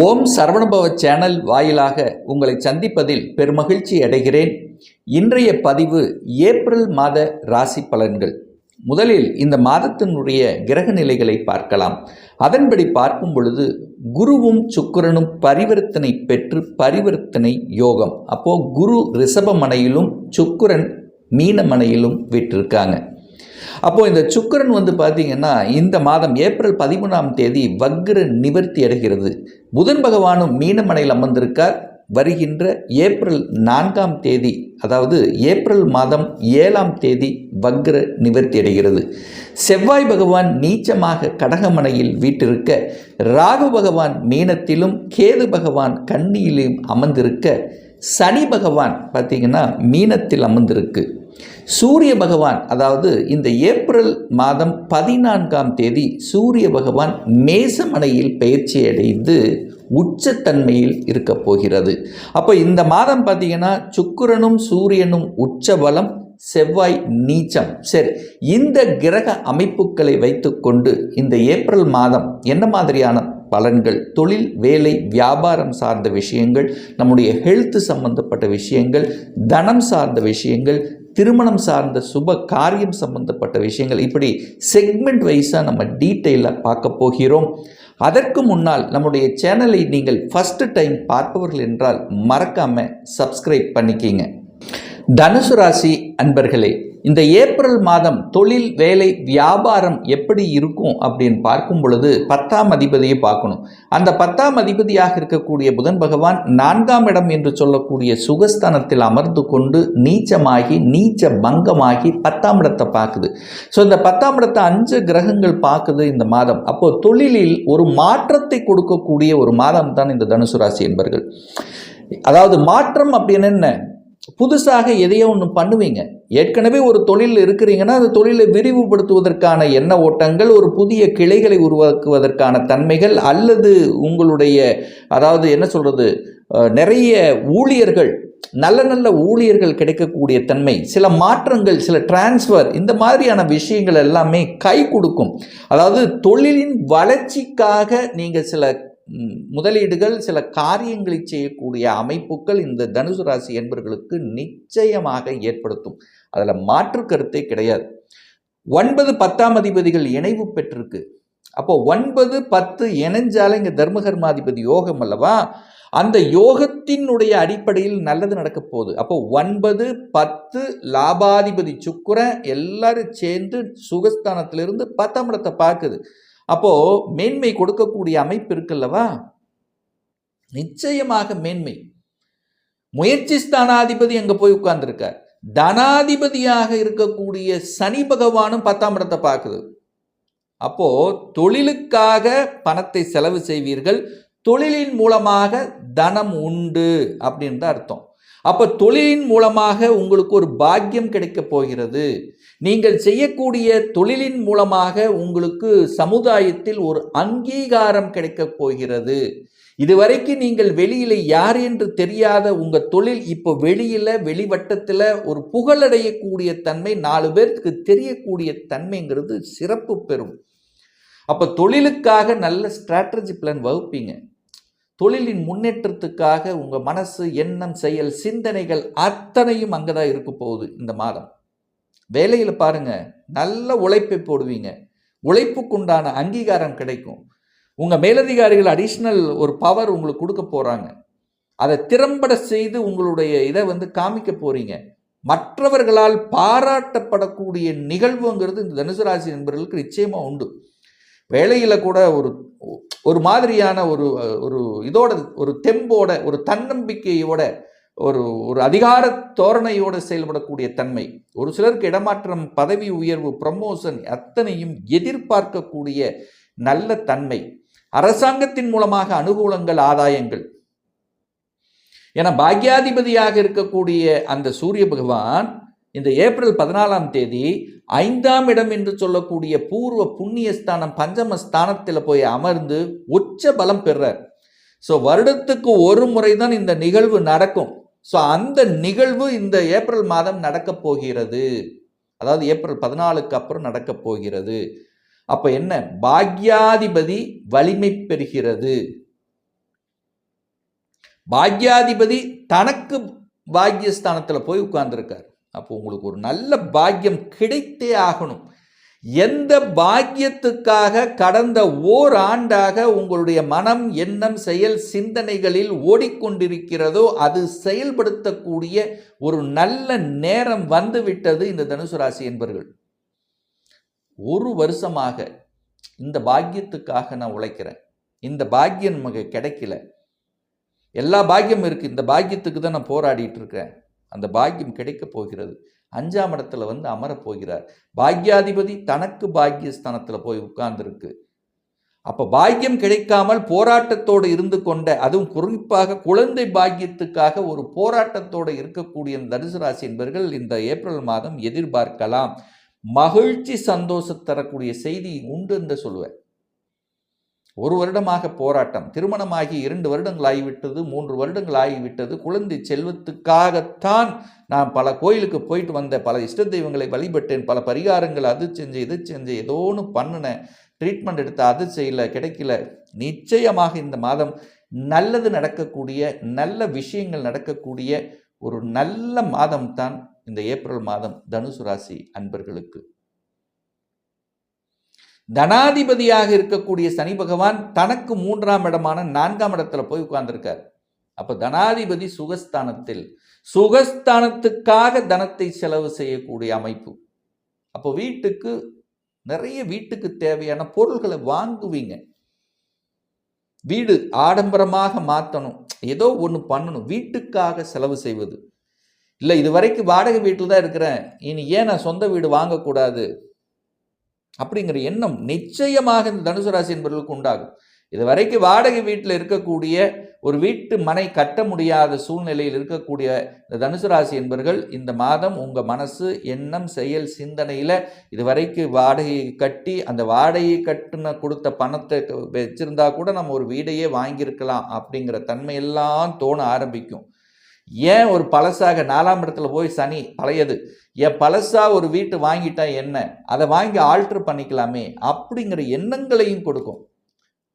ஓம் Saravanabhava channel வாயிலாக உங்களை சந்திப்பதில் பெருமகிழ்ச்சி அடைகிறேன். இன்றைய பதிவு ஏப்ரல் மாத ராசி பலன்கள். முதலில் இந்த மாதத்தினுடைய கிரக நிலைகளை பார்க்கலாம். அதன்படி பார்க்கும் பொழுது குருவும் சுக்கரனும் பரிவர்த்தனை பெற்று பரிவர்த்தனை யோகம். அப்போது குரு ரிஷபமனையிலும் சுக்கரன் மீனமனையிலும் விட்டிருக்காங்க. அப்போது இந்த சுக்கரன் வந்து பார்த்திங்கன்னா இந்த மாதம் ஏப்ரல் பதிமூணாம் தேதி வக்ர நிவர்த்தி அடைகிறது. புதன் பகவானும் மீனமனையில் அமர்ந்திருக்கார். வருகின்ற ஏப்ரல் நான்காம் தேதி அதாவது ஏப்ரல் மாதம் ஏழாம் தேதி வக்ர நிவர்த்தி அடைகிறது. செவ்வாய் பகவான் நீச்சமாக கடகமனையில் வீட்டிருக்க ராகு பகவான் மீனத்திலும் கேது பகவான் கன்னியிலும் அமர்ந்திருக்க சனி பகவான் பார்த்தீங்கன்னா மீனத்தில் அமர்ந்திருக்கு. சூரிய பகவான் அதாவது இந்த ஏப்ரல் மாதம் பதினான்காம் தேதி சூரிய பகவான் மேசமனையில் பயிற்சி அடைந்து உச்சத்தன்மையில் இருக்க போகிறது. அப்போ இந்த மாதம் பார்த்தீங்கன்னா சுக்கிரனும் சூரியனும் உச்ச பலம் செவ்வாய் நீச்சம். சரி இந்த கிரக அமைப்புகளை வைத்துக்கொண்டு இந்த ஏப்ரல் மாதம் என்ன மாதிரியான பலன்கள் தொழில் வேலை வியாபாரம் சார்ந்த விஷயங்கள் நம்முடைய ஹெல்த் சம்பந்தப்பட்ட விஷயங்கள் தனம் சார்ந்த விஷயங்கள் திருமணம் சார்ந்த சுப காரியம் சம்பந்தப்பட்ட விஷயங்கள். இப்படி செக்மெண்ட் வைஸாக நம்ம டீட்டெயிலாக பார்க்க போகிறோம். அதற்கு முன்னால் நம்முடைய சேனலை நீங்கள் ஃபஸ்ட்டு டைம் பார்ப்பவர்கள் என்றால் மறக்காமல் சப்ஸ்கிரைப் பண்ணிக்கிங்க. தனுசு ராசி அன்பர்களே இந்த ஏப்ரல் மாதம் தொழில் வேலை வியாபாரம் எப்படி இருக்கும் அப்படின்னு பார்க்கும் பொழுது பத்தாம் அதிபதியை பார்க்கணும். அந்த பத்தாம் அதிபதியாக இருக்கக்கூடிய புதன் பகவான் நான்காம் இடம் என்று சொல்லக்கூடிய சுகஸ்தானத்தில் அமர்ந்து கொண்டு நீச்சமாகி நீச்ச பங்கமாகி பத்தாம் இடத்தை பார்க்குது. ஸோ இந்த பத்தாம் இடத்தை அஞ்சு கிரகங்கள் பார்க்குது இந்த மாதம். அப்போ தொழிலில் ஒரு மாற்றத்தை கொடுக்கக்கூடிய ஒரு மாதம் தான் இந்த தனுசு ராசி என்பர்கள். அதாவது மாற்றம் அப்படின்னு என்ன? புதுசாக எதையோ ஒன்று பண்ணுவீங்க. ஏற்கனவே ஒரு தொழில் இருக்கிறீங்கன்னா அந்த தொழிலை விரிவுபடுத்துவதற்கான எண்ண ஓட்டங்கள் ஒரு புதிய கிளைகளை உருவாக்குவதற்கான தன்மைகள் அல்லது உங்களுடைய அதாவது என்ன சொல்கிறது நிறைய ஊழியர்கள் நல்ல நல்ல ஊழியர்கள் கிடைக்கக்கூடிய தன்மை சில மாற்றங்கள் சில டிரான்ஸ்ஃபர் இந்த மாதிரியான விஷயங்கள் எல்லாமே கை கொடுக்கும். அதாவது தொழிலின் வளர்ச்சிக்காக நீங்கள் சில முதலீடுகள் சில காரியங்களை செய்யக்கூடிய அமைப்புகள் இந்த தனுசு ராசி என்பவர்களுக்கு நிச்சயமாக ஏற்படுத்தும். அதில் மாற்று கருத்தே கிடையாது. ஒன்பது பத்தாம் அதிபதிகள் இணைவு பெற்றிருக்கு. அப்போ ஒன்பது பத்து இணைஞ்சாலே இங்கே தர்மகர்மாதிபதி யோகம் அல்லவா? அந்த யோகத்தினுடைய அடிப்படையில் நல்லது நடக்க போகுது. அப்போ ஒன்பது பத்து லாபாதிபதி சுக்கரன் எல்லாரும் சேர்ந்து சுகஸ்தானத்திலிருந்து பத்தாம் இடத்தை பார்க்குது. அப்போது மேன்மை கொடுக்கக்கூடிய அமைப்பு இருக்குல்லவா? நிச்சயமாக மேன்மை. முயற்சி ஸ்தானாதிபதி அங்கே போய் உட்கார்ந்துருக்கார். தனாதிபதியாக இருக்கக்கூடிய சனி பகவானும் பத்தாம் இடத்தை பார்க்குது. அப்போ தொழிலுக்காக பணத்தை செலவு செய்வீர்கள். தொழிலின் மூலமாக தனம் உண்டு அப்படின்னு அர்த்தம். அப்போ தொழிலின் மூலமாக உங்களுக்கு ஒரு பாக்கியம் கிடைக்கப் போகிறது. நீங்கள் செய்யக்கூடிய தொழிலின் மூலமாக உங்களுக்கு சமுதாயத்தில் ஒரு அங்கீகாரம் கிடைக்கப் போகிறது. இதுவரைக்கும் நீங்கள் வெளியில் யார் என்று தெரியாத உங்கள் தொழில் இப்போ வெளியில் வெளிவட்டத்தில் ஒரு புகழடையக்கூடிய தன்மை நாலு பேருக்கு தெரியக்கூடிய தன்மைங்கிறது சிறப்பு பெறும். அப்போ தொழிலுக்காக நல்ல ஸ்ட்ராட்டஜி பிளான் வகுப்பீங்க. தொழிலின் முன்னேற்றத்துக்காக உங்கள் மனசு எண்ணம் செயல் சிந்தனைகள் அத்தனையும் அங்கே தான் இருக்க போகுது இந்த மாதம். வேலையில் பாருங்கள் நல்ல உழைப்பை போடுவீங்க. உழைப்புக்குண்டான அங்கீகாரம் கிடைக்கும். உங்கள் மேலதிகாரிகள் அடிஷ்னல் ஒரு பவர் உங்களுக்கு கொடுக்க போகிறாங்க அதை திறம்பட செய்து உங்களுடைய இதை வந்து காமிக்க போகிறீங்க மற்றவர்களால் பாராட்டப்படக்கூடிய நிகழ்வுங்கிறது இந்த தனுசு ராசி நண்பர்களுக்கு நிச்சயமாக உண்டு. வேலையில் கூட ஒரு ஒரு மாதிரியான ஒரு ஒரு இதோட ஒரு தெம்போட ஒரு தன்னம்பிக்கையோட ஒரு ஒரு அதிகார தோரணையோடு செயல்படக்கூடிய தன்மை. ஒரு சிலருக்கு இடமாற்றம் பதவி உயர்வு ப்ரமோஷன் அத்தனையும் எதிர்பார்க்கக்கூடிய நல்ல தன்மை. அரசாங்கத்தின் மூலமாக அனுகூலங்கள் ஆதாயங்கள். என பாக்யாதிபதியாக இருக்கக்கூடிய அந்த சூரிய பகவான் இந்த ஏப்ரல் பதினாலாம் தேதி ஐந்தாம் இடம் என்று சொல்லக்கூடிய பூர்வ புண்ணிய ஸ்தானம் பஞ்சம ஸ்தானத்தில் போய் அமர்ந்து உச்ச பலம் பெறார் ஸோ வருடத்துக்கு ஒரு முறை தான் இந்த நிகழ்வு நடக்கும். ஸோ அந்த நிகழ்வு இந்த ஏப்ரல் மாதம் நடக்கப் போகிறது. அதாவது ஏப்ரல் பதினாலுக்கு அப்புறம் நடக்கப் போகிறது. அப்போ என்ன? பாக்யாதிபதி வலிமை பெறுகிறது. பாக்யாதிபதி தனக்கு பாக்யஸ்தானத்தில் போய் உட்கார்ந்துருக்கார். அப்போ உங்களுக்கு ஒரு நல்ல பாக்கியம் கிடைத்தே ஆகணும். எந்த பாக்கியத்துக்காக கடந்த ஓர் ஆண்டாக உங்களுடைய மனம் எண்ணம் செயல் சிந்தனைகளில் ஓடிக்கொண்டிருக்கிறதோ அது செயல்படுத்தக்கூடிய ஒரு நல்ல நேரம் வந்துவிட்டது இந்த தனுசு ராசி என்பர்கள். ஒரு வருஷமாக இந்த பாக்கியத்துக்காக நான் உழைக்கிறேன். இந்த பாக்கியம் நமக்கு கிடைக்கல. எல்லா பாக்கியமும் இருக்குது இந்த பாக்கியத்துக்கு தான் நான் போராடிட்டு இருக்கேன் அந்த பாக்கியம் கிடைக்கப் போகிறது. அஞ்சாம் இடத்துல வந்து அமரப் போகிறார். பாக்யாதிபதி தனக்கு பாக்கியஸ்தானத்தில் போய் உட்கார்ந்துருக்கு. அப்போ பாக்கியம் கிடைக்காமல் போராட்டத்தோடு இருந்து கொண்ட அதுவும் குறிப்பாக குழந்தை பாக்கியத்துக்காக ஒரு போராட்டத்தோடு இருக்கக்கூடிய தனுசு ராசி என்பவர்கள் இந்த ஏப்ரல் மாதம் எதிர்பார்க்கலாம். மகிழ்ச்சி சந்தோஷம் தரக்கூடிய செய்தி உண்டு என்று சொல்லுவேன். ஒரு வருடமாக போராட்டம். திருமணமாகி இரண்டு வருடங்கள் ஆகிவிட்டது மூன்று வருடங்கள் ஆகிவிட்டது குழந்தை செல்வத்துக்காகத்தான் நான் பல கோயிலுக்கு போயிட்டு வந்த பல இஷ்ட தெய்வங்களை வழிபட்டேன். பல பரிகாரங்கள் அது செஞ்சு இது செஞ்சு ஏதோ ஒன்று பண்ணினேன். ட்ரீட்மெண்ட் எடுத்து அது செய்யல கிடைக்கல. நிச்சயமாக இந்த மாதம் நல்லது நடக்கக்கூடிய நல்ல விஷயங்கள் நடக்கக்கூடிய ஒரு நல்ல மாதம் தான் இந்த ஏப்ரல் மாதம் தனுசு ராசி அன்பர்களுக்கு. தனாதிபதியாக இருக்கக்கூடிய சனி பகவான் தனக்கு மூன்றாம் இடமான நான்காம் இடத்துல போய் உட்கார்ந்துருக்கார். அப்போ தனாதிபதி சுகஸ்தானத்தில் சுகஸ்தானத்துக்காக தனத்தை செலவு செய்யக்கூடிய அமைப்பு. அப்போ வீட்டுக்கு நிறைய வீட்டுக்கு தேவையான பொருள்களை வாங்குவீங்க. வீடு ஆடம்பரமாக மாற்றணும் ஏதோ ஒன்று பண்ணணும் வீட்டுக்காக செலவு செய்வது. இல்லை இது வரைக்கும் வாடகை வீட்டில் தான் இருக்கிறேன் இனி ஏன் நான் சொந்த வீடு வாங்கக்கூடாது? அப்படிங்கிற எண்ணம் நிச்சயமாக இந்த தனுசு ராசி என்பவர்களுக்கு உண்டாகும். இது வரைக்கும் வாடகை வீட்டில் இருக்கக்கூடிய ஒரு வீட்டு மனை கட்ட முடியாத சூழ்நிலையில் இருக்கக்கூடிய இந்த தனுசு ராசி என்பவர்கள் இந்த மாதம் உங்கள் மனசு எண்ணம் செயல் சிந்தனையில் இது வரைக்கும் வாடகையை கட்டி அந்த வாடகையை கட்டுன கொடுத்த பணத்தை வச்சிருந்தா கூட நம்ம ஒரு வீடையே வாங்கியிருக்கலாம் அப்படிங்கிற தன்மையெல்லாம் தோண ஆரம்பிக்கும். ஏன் ஒரு பழசாக நாலாம் இடத்துல போய் சனி பழையது? என் பழசாக ஒரு வீட்டு வாங்கிட்டா என்ன? அதை வாங்கி ஆல்ட்ரு பண்ணிக்கலாமே. அப்படிங்கிற எண்ணங்களையும் கொடுக்கும்.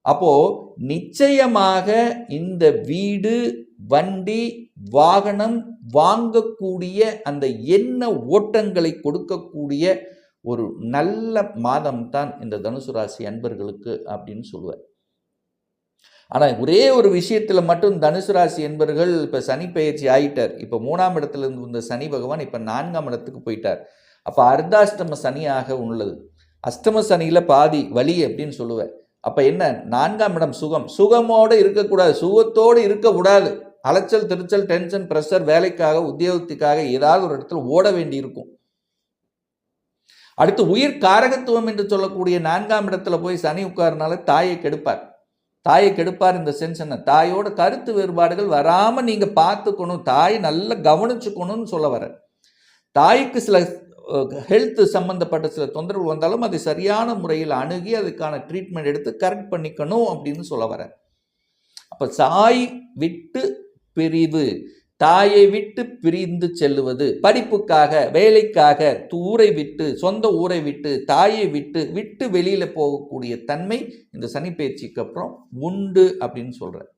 அப்போது நிச்சயமாக இந்த வீடு வண்டி வாகனம் வாங்கக்கூடிய அந்த எண்ண ஓட்டங்களை கொடுக்கக்கூடிய ஒரு நல்ல மாதம் தான் இந்த தனுசு ராசி அன்பர்களுக்கு அப்படின்னு சொல்லுவேன். ஆனால் ஒரே ஒரு விஷயத்தில் மட்டும் தனுசு ராசி என்பவர்கள் இப்போ சனி பயிற்சி ஆயிட்டார். இப்போ மூணாம் இடத்துல இருந்து வந்த சனி பகவான் இப்போ நான்காம் இடத்துக்கு போயிட்டார். அப்போ அர்த்தாஷ்டம சனியாக உள்ளது. அஷ்டம சனியில் பாதி வலி அப்படின்னு சொல்லுவேன். அப்போ என்ன? நான்காம் இடம் சுகம். சுகமோடு இருக்கக்கூடாது. சுகத்தோடு இருக்கக்கூடாது அலைச்சல் திருச்சல் டென்ஷன் ப்ரெஷர் வேலைக்காக உத்தியோகத்துக்காக ஏதாவது ஒரு இடத்துல ஓட வேண்டி இருக்கும் அடுத்து உயிர் காரகத்துவம் என்று சொல்லக்கூடிய நான்காம் இடத்துல போய் சனி உட்காருனால தாயை கெடுப்பார். தாயை கெடுப்பார் இந்த சென்ஸ் என்ன? தாயோட கருத்து வேறுபாடுகள் வராமல் நீங்கள் பார்த்துக்கணும். தாய் நல்லா கவனிச்சுக்கணும்னு சொல்ல வர தாய்க்கு சில ஹெல்த் சம்மந்தப்பட்ட சில தொந்தரவு வந்தாலும் அதை சரியான முறையில் அணுகி அதுக்கான ட்ரீட்மெண்ட் எடுத்து கரெக்ட் பண்ணிக்கணும் அப்படின்னு சொல்ல வர அப்போ சாய் விட்டு பிரிவு. தாயை விட்டு பிரிந்து செல்லுவது படிப்புக்காக வேலைக்காக ஊரை விட்டு சொந்த ஊரை விட்டு தாயை விட்டு விட்டு வெளியில் போகக்கூடிய தன்மை இந்த சனி பயிற்சிக்கு அப்புறம் உண்டு அப்படின்னு சொல்கிறேன்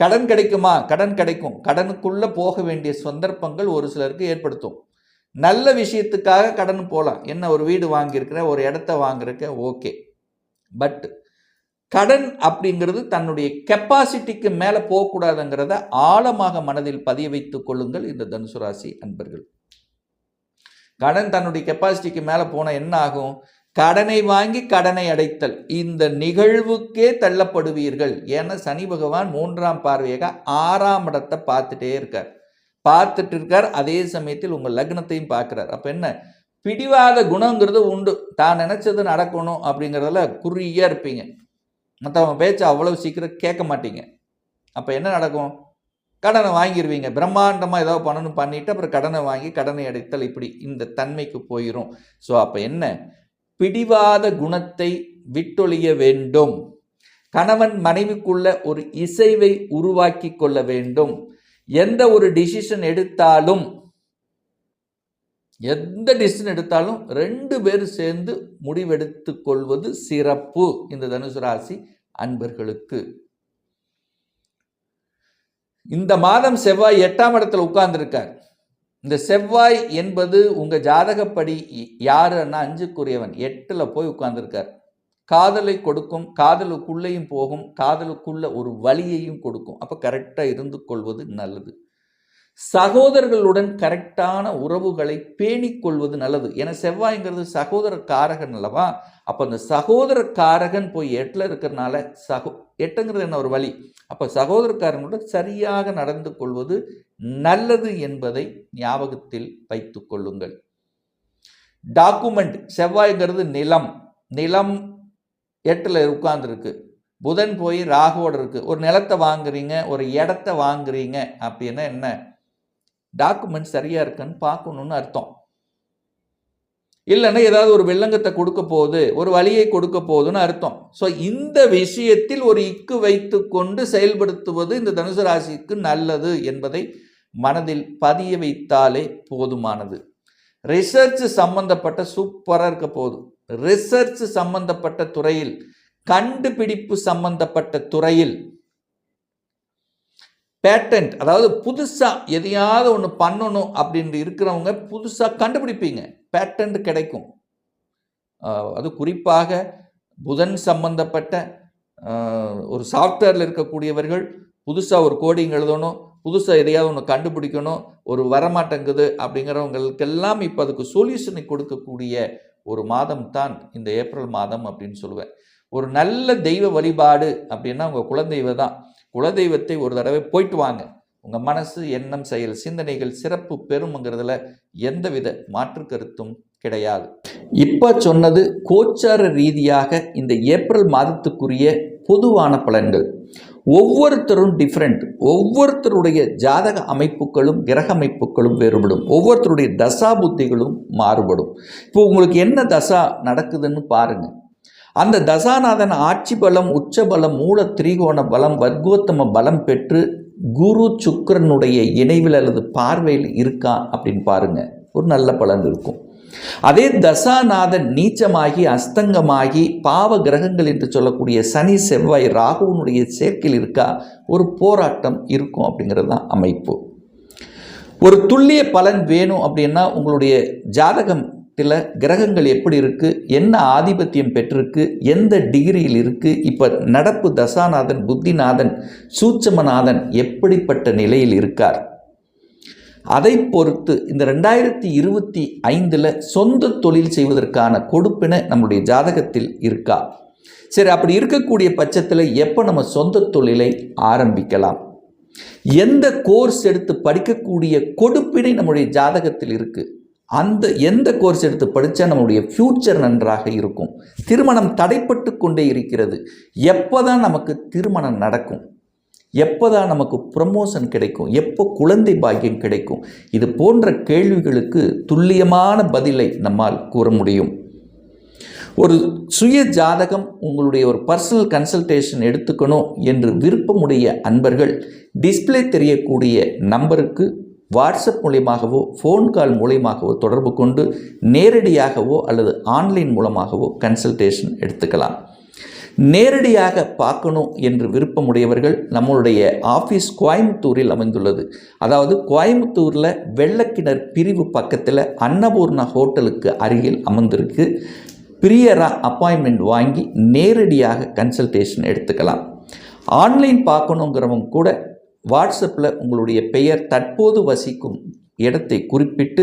கடன் கிடைக்குமா? கடன் கிடைக்கும். கடனுக்குள்ளே போக வேண்டிய சந்தர்ப்பங்கள் ஒரு சிலருக்கு ஏற்படுத்தும். நல்ல விஷயத்துக்காக கடன் போகலாம் என்ன ஒரு வீடு வாங்கியிருக்கிற ஒரு இடத்த வாங்குறக்க ஓகே. பட் கடன் அப்படிங்கிறது தன்னுடைய கெப்பாசிட்டிக்கு மேலே போகக்கூடாதுங்கிறத ஆழமாக மனதில் பதிய வைத்துக் கொள்ளுங்கள் இந்த தனுசு ராசி அன்பர்கள். கடன் தன்னுடைய கெப்பாசிட்டிக்கு மேலே போனால் என்ன ஆகும்? கடனை வாங்கி கடனை அடைத்தல். இந்த நிகழ்வுக்கே தள்ளப்படுவீர்கள். ஏன்னா சனி பகவான் மூன்றாம் பார்வையாக ஆறாம் இடத்தை பார்த்துட்டே இருக்கார். பார்த்துட்டு இருக்கார். அதே சமயத்தில் உங்கள் லக்னத்தையும் பார்க்குறார். அப்போ என்ன? பிடிவாத குணங்கிறது உண்டு. தான் நினச்சது நடக்கணும் அப்படிங்கிறதுல குறியாக இருப்பீங்க. மற்றவங்க பேச்சை அவ்வளோ சீக்கிரம் கேட்க மாட்டீங்க. அப்போ என்ன நடக்கும்? கடனை வாங்கிடுவீங்க பிரம்மாண்டமாக ஏதோ பண்ணணும் பண்ணிவிட்டு அப்புறம் கடனை வாங்கி கடனை அடைத்தல் இப்படி இந்த தன்மைக்கு போயிடும் ஸோ அப்போ என்ன? பிடிவாத குணத்தை விட்டொழிய வேண்டும். கணவன் மனைவிக்குள்ள ஒரு இசைவை உருவாக்கி கொள்ள வேண்டும். எந்த ஒரு டிசிஷன் எடுத்தாலும் எந்த டிசிஷன் எடுத்தாலும் ரெண்டு பேர் சேர்ந்து முடிவெடுத்து கொள்வது சிறப்பு இந்த தனுசு ராசி அன்பர்களுக்கு. இந்த மாதம் செவ்வாய் எட்டாம் இடத்துல உட்கார்ந்துருக்கார். இந்த செவ்வாய் என்பது உங்கள் ஜாதகப்படி யாருன்னா அஞ்சுக்குரியவன். எட்டில் போய் உட்கார்ந்துருக்கார். காதலை கொடுக்கும் காதலுக்குள்ளேயும் போகும் காதலுக்குள்ள ஒரு வழியையும் கொடுக்கும். அப்போ கரெக்டாக இருந்து கொள்வது நல்லது. சகோதரர்களுடன் கரெக்டான உறவுகளை பேணிக்கொள்வது நல்லது. ஏன்னா செவ்வாய்ங்கிறது சகோதர காரகன் அல்லவா? அப்போ அந்த சகோதர காரகன் போய் எட்டில் இருக்கிறனால சகோ எட்டுங்கிறது என்ன ஒரு வழி? அப்போ சகோதரக்காரனுடன் சரியாக நடந்து கொள்வது நல்லது என்பதை ஞாபகத்தில் வைத்து கொள்ளுங்கள். டாக்குமெண்ட் செவ்வாய்ங்கிறது நிலம். நிலம் எட்டில் உட்கார்ந்துருக்கு. புதன் போய் ராகுவோடு இருக்குது ஒரு நிலத்தை வாங்குறீங்க ஒரு இடத்த வாங்குறீங்க அப்படின்னா என்ன? டாக்குமெண்ட் சரியாக இருக்குன்னு பார்க்கணுன்னு அர்த்தம். இல்லைன்னா ஏதாவது ஒரு வெள்ளங்கத்தை கொடுக்க போகுது ஒரு வழியை கொடுக்க போகுதுன்னு அர்த்தம். ஸோ இந்த விஷயத்தில் ஒரு இக்கு வைத்து கொண்டு செயல்படுத்துவது இந்த தனுசு ராசிக்கு நல்லது என்பதை மனதில் பதிய வைத்தாலே போதுமானது. ரிசர்ச் சம்பந்தப்பட்ட சூப்பராக இருக்க போகுது. ரிசர்ச் சம்பந்தப்பட்ட துறையில் கண்டுபிடிப்பு சம்பந்தப்பட்ட துறையில் பேட்டன்ட் அதாவது புதுசாக எதையாவது ஒன்று பண்ணணும் அப்படின்னு இருக்கிறவங்க புதுசாக கண்டுபிடிப்பீங்க. பேட்டன்ட் கிடைக்கும். அது குறிப்பாக புதன் சம்பந்தப்பட்ட ஒரு சாஃப்ட்வேரில் இருக்கக்கூடியவர்கள் புதுசாக ஒரு கோடிங் எழுதணும் புதுசாக எதையாவது ஒன்று கண்டுபிடிக்கணும் ஒரு வரமாட்டேங்குது அப்படிங்கிறவங்களுக்கெல்லாம் இப்போ அதுக்கு சொல்யூஷனை கொடுக்கக்கூடிய ஒரு மாதம் தான் இந்த ஏப்ரல் மாதம் அப்படின்னு சொல்லுவேன். ஒரு நல்ல தெய்வ வழிபாடு அப்படின்னா உங்கள் குலதெய்வம் தான். குலதெய்வத்தை ஒரு தடவை போயிட்டு வாங்க. உங்கள் மனசு எண்ணம் செயல் சிந்தனைகள் சிறப்பு பெறும்ங்கிறதுல எந்தவித மாற்று கருத்தும் கிடையாது. இப்போ சொன்னது கோச்சார ரீதியாக இந்த ஏப்ரல் மாதத்துக்குரிய பொதுவான பலன்கள். ஒவ்வொருத்தரும் டிஃப்ரெண்ட் ஒவ்வொருத்தருடைய ஜாதக அமைப்புகளும் கிரக அமைப்புகளும் வேறுபடும். ஒவ்வொருத்தருடைய தசா புத்திகளும் மாறுபடும். இப்போ உங்களுக்கு என்ன தசா நடக்குதுன்னு பாருங்கள் அந்த தசாநாதன் ஆட்சி பலம் உச்சபலம் மூல திரிகோண பலம் வர்க்கோத்தம பலம் பெற்று குரு சுக்கரனுடைய இணைவில் அல்லது பார்வையில் இருக்கா அப்படின்னு பாருங்க. ஒரு நல்ல பலன் இருக்கும். அதே தசாநாதன் நீச்சமாகி அஸ்தங்கமாகி பாவ கிரகங்கள் என்று சொல்லக்கூடிய சனி செவ்வாய் ராகுவனுடைய சேர்க்கையில் இருக்கா? ஒரு போராட்டம் இருக்கும் அப்படிங்கிறது தான் அமைப்பு. ஒரு துல்லிய பலன் வேணும் அப்படின்னா உங்களுடைய ஜாதகம் சில கிரகங்கள் எப்படி இருக்குது என்ன ஆதிபத்தியம் பெற்றிருக்கு? எந்த டிகிரியில் இருக்குது இப்போ நடப்பு தசாநாதன் புத்திநாதன் சூட்சமநாதன் எப்படிப்பட்ட நிலையில் இருக்கார்? அதை பொறுத்து இந்த ரெண்டாயிரத்தி இருபத்தி ஐந்தில் சொந்த தொழில் செய்வதற்கான கொடுப்பினை நம்முடைய ஜாதகத்தில் இருக்கா? சரி அப்படி இருக்கக்கூடிய பட்சத்தில் எப்போ நம்ம சொந்த தொழிலை ஆரம்பிக்கலாம்? எந்த கோர்ஸ் எடுத்து படிக்கக்கூடிய கொடுப்பினை நம்முடைய ஜாதகத்தில் இருக்குது அந்த எந்த கோர்ஸ் எடுத்து படித்தா நம்மளுடைய ஃப்யூச்சர் நன்றாக இருக்கும். திருமணம் தடைப்பட்டு கொண்டே இருக்கிறது. எப்போ தான் நமக்கு திருமணம் நடக்கும்? எப்போ தான் நமக்கு ப்ரமோஷன் கிடைக்கும்? எப்போ குழந்தை பாக்கியம் கிடைக்கும்? இது போன்ற கேள்விகளுக்கு துல்லியமான பதிலை நம்மால் கூற முடியும். ஒரு சுய ஜாதகம் உங்களுடைய ஒரு பர்சனல் கன்சல்டேஷன் எடுத்துக்கணும் என்று விருப்பமுடைய அன்பர்கள் டிஸ்பிளே தெரியக்கூடிய நம்பருக்கு வாட்ஸ்அப் மூலியமாகவோ ஃபோன் கால் மூலியமாகவோ தொடர்பு கொண்டு நேரடியாகவோ அல்லது ஆன்லைன் மூலமாகவோ கன்சல்டேஷன் எடுத்துக்கலாம். நேரடியாக பார்க்கணும் என்று விருப்பமுடையவர்கள் நம்மளுடைய ஆஃபீஸ் கோயம்புத்தூரில் அமைந்துள்ளது. அதாவது கோயம்புத்தூரில் வெள்ளக்கிணர் பிரிவு பக்கத்தில் அன்னபூர்ணா ஹோட்டலுக்கு அருகில் அமர்ந்திருக்கு. பிரியராக அப்பாயின்மெண்ட் வாங்கி நேரடியாக கன்சல்டேஷன் எடுத்துக்கலாம். ஆன்லைன் பார்க்கணுங்கிறவங்க கூட வாட்ஸ்அப்பில் உங்களுடைய பெயர் தற்போது வசிக்கும் இடத்தை குறிப்பிட்டு